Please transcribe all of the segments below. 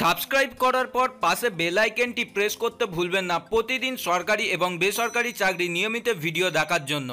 Subscribe করার পর পাশে বেল আইকনটি প্রেস করতে ভুলবেন না। প্রতিদিন সরকারি এবং বেসরকারি চাকরি নিয়মিত ভিডিও দেখার জন্য।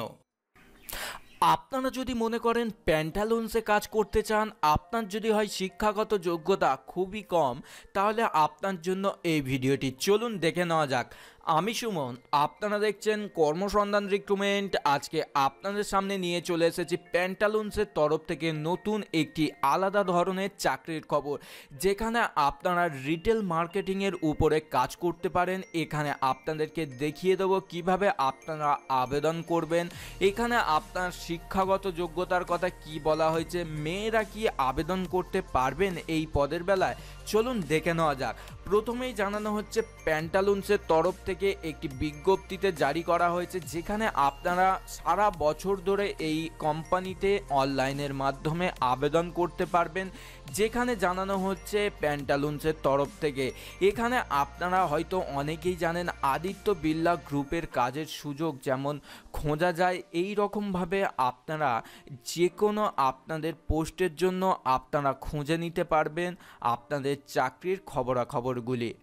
আপনারা যদি মনে করেন প্যান্টালুন্সে কাজ করতে চান, আপনার যদি হয় শিক্ষাগত যোগ্যতা খুবই কম, তাহলে আপনার জন্য এই ভিডিওটি। চলুন দেখে নেওয়া যাক। আমি সুমন, আপনারা দেখছেন কর্মসন্ধান রিক্রুটমেন্ট আজকে আপনাদের সামনে নিয়ে চলে এসেছি প্যান্টালুন্সের তরফ থেকে নতুন একটি আলাদা ধরনের চাকরির খবর। যেখানে আপনারা রিটেল মার্কেটিংয়ের উপরে কাজ করতে পারেন। এখানে আপনাদেরকে দেখিয়ে দেবো কীভাবে আপনারা আবেদন করবেন। এখানে আপনার শিক্ষাগত যোগ্যতার কথা কি বলা হয়েছে, মেয়েরা কি আবেদন করতে পারবেন এই পদের বেলায়? চলুন দেখে নেওয়া যাক। প্রথমেই জানানো হচ্ছে, প্যান্টালুন্সের তরফ থেকে একটি বিজ্ঞপ্তিতে জারি করা হয়েছে, যেখানে আপনারা সারা বছর ধরে এই কোম্পানিতে অনলাইনের মাধ্যমে আবেদন করতে পারবেন। যেখানে জানানো হচ্ছে, প্যান্টালুন্সের তরফ থেকে। এখানে আপনারা হয়তো অনেকেই জানেন, আদিত্য বিড়লা গ্রুপের কাজের সুযোগ যেমন খোঁজা যায়, এই রকমভাবে আপনারা যে কোনো আপনাদের পোস্টের জন্য আপনারা খুঁজে নিতে পারবেন। আপনাদের চাকরির খবরাখবরগুলি।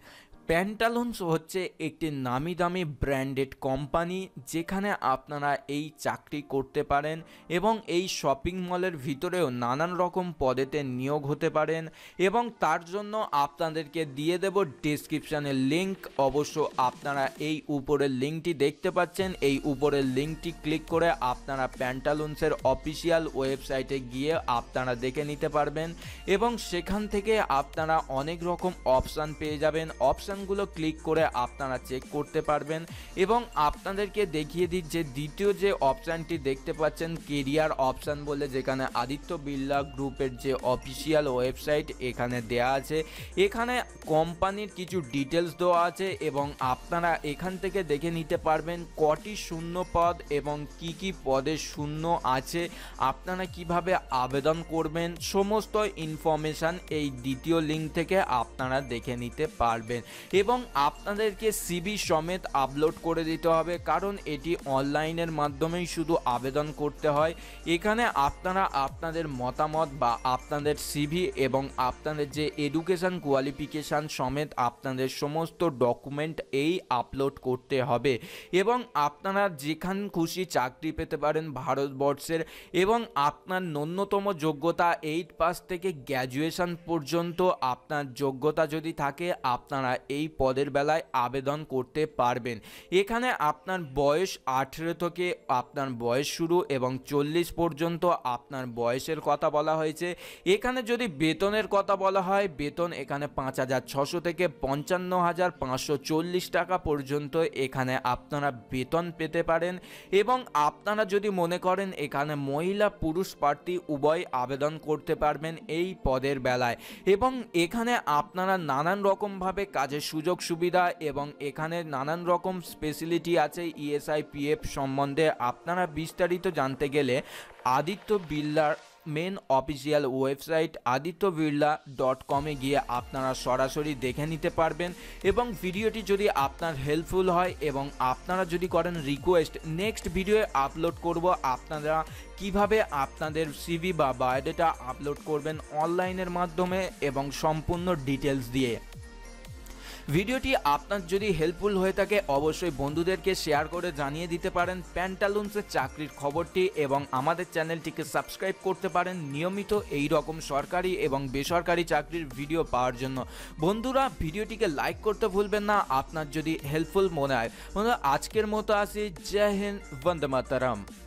প্যান্টালুন্স হচ্ছে একটি নামি দামি ব্র্যান্ডেড কোম্পানি যেখানে আপনারা এই চাকরি করতে পারেন এবং এই শপিং মলের ভিতরেও নানান রকম পদেতে নিয়োগ হতে পারেন এবং তার জন্য আপনাদেরকে দিয়ে দেব ডিসক্রিপশানের লিঙ্ক অবশ্য আপনারা এই উপরের লিঙ্কটি দেখতে পাচ্ছেন। এই উপরের লিঙ্কটি ক্লিক করে আপনারা প্যান্টালুন্সের অফিসিয়াল ওয়েবসাইটে গিয়ে আপনারা দেখে নিতে পারবেন এবং সেখান থেকে আপনারা অনেক রকম অপশান পেয়ে যাবেন। অপশান অপশানগুলো ক্লিক করে আপনারা চেক করতে পারবেন এবং আপনাদেরকে দেখিয়ে দিই যে দ্বিতীয় যে অপশানটি দেখতে পাচ্ছেন, কেরিয়ার অপশান বলে, যেখানে আদিত্য বিড়লা গ্রুপের যে অফিসিয়াল ওয়েবসাইট এখানে দেয়া আছে। এখানে কোম্পানির কিছু ডিটেলস দেওয়া আছে এবং আপনারা এখান থেকে দেখে নিতে পারবেন কটি শূন্য পদ এবং কি কি পদে শূন্য আছে। আপনারা কীভাবে আবেদন করবেন, সমস্ত ইনফরমেশান এই দ্বিতীয় লিঙ্ক থেকে আপনারা দেখে নিতে পারবেন। এবং আপনাদেরকে সিবি সমেত আপলোড করে দিতে হবে, কারণ এটি অনলাইনের মাধ্যমেই শুধু আবেদন করতে হয়। এখানে আপনারা আপনাদের মতামত বা আপনাদের সিভি এবং আপনাদের যে এডুকেশান কোয়ালিফিকেশান সমেত আপনাদের সমস্ত ডকুমেন্ট এই আপলোড করতে হবে। এবং আপনারা যেখান খুশি চাকরি পেতে পারেন ভারতবর্ষের এবং আপনার ন্যূনতম যোগ্যতা এইট পাস থেকে গ্র্যাজুয়েশান পর্যন্ত আপনার যোগ্যতা যদি থাকে, আপনারা এই পদের বেলায় আবেদন করতে পারবেন। এখানে আপনার বয়স আঠেরো থেকে আপনার বয়স শুরু এবং চল্লিশ পর্যন্ত আপনার বয়সের কথা বলা হয়েছে। এখানে যদি বেতনের কথা বলা হয়, বেতন এখানে পাঁচ হাজার ছশো থেকে পঞ্চান্ন হাজার পাঁচশো চল্লিশ টাকা পর্যন্ত এখানে আপনারা বেতন পেতে পারেন এবং আপনারা যদি মনে করেন এখানে মহিলা পুরুষ প্রার্থী উভয় আবেদন করতে পারবেন এই পদের বেলায়। এবং এখানে আপনারা নানান রকমভাবে কাজের সুযোগ সুবিধা এবং এখানে নানান রকম স্পেশালিটি আছে ইএসআই পিএফ সম্বন্ধে। আপনারা বিস্তারিত জানতে গেলে Aditya বিল্লার main official website Aditya Birla dot কমে গিয়ে আপনারা সরাসরি দেখে নিতে পারবেন এবং ভিডিওটি যদি আপনার হেল্পফুল হয় এবং আপনারা যদি করেন রিকোয়েস্ট নেক্সট ভিডিও আপলোড করব আপনারা কীভাবে আপনাদের সিভি বা বায়োডেটা আপলোড করবেন অনলাইনের মাধ্যমে এবং সম্পূর্ণ ডিটেলস দিয়ে। ভিডিওটি আপনার যদি হেল্পফুল হয়ে থাকে, অবশ্যই বন্ধুদেরকে শেয়ার করে জানিয়ে দিতে পারেন প্যান্টালুন্সের চাকরির খবরটি এবং আমাদের চ্যানেলটিকে সাবস্ক্রাইব করতে পারেন নিয়মিত এই রকম সরকারি এবং বেসরকারি চাকরির ভিডিও পাওয়ার জন্য। বন্ধুরা, ভিডিওটিকে লাইক করতে ভুলবেন না, আপনার যদি হেল্পফুল মনে হয়। বন্ধুরা, আজকের মতো আসি। জয় হিন্দ, বন্দে মাতারাম।